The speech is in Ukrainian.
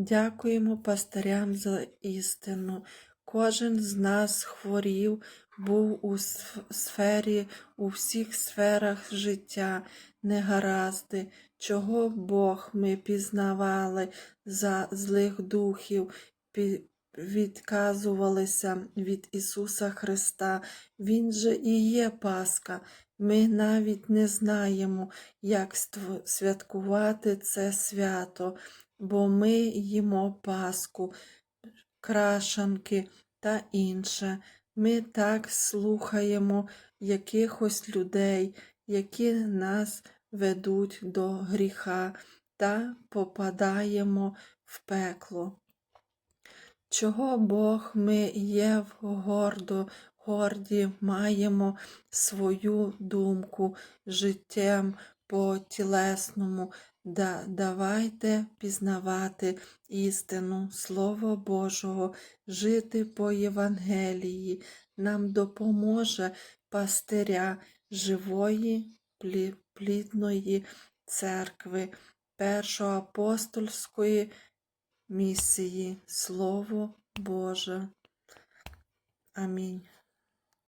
Дякуємо пастирям за істину. Кожен з нас хворів, був у сфері, у всіх сферах життя, негаразди, чого Бог ми пізнавали за злих духів, відказувалися від Ісуса Христа. Він же і є Пасха. Ми навіть не знаємо, як святкувати це свято, бо ми їмо Пасху, крашанки та інше. Ми так слухаємо якихось людей, які нас ведуть до гріха та попадаємо в пекло. Чого Бог ми є гордо, горді, маємо свою думку життям по тілесному. Да, давайте пізнавати істину Слово Божого, жити по Євангелії. Нам допоможе пастиря живої плідної церкви, першоапостольської місії. Слово Боже. Амінь.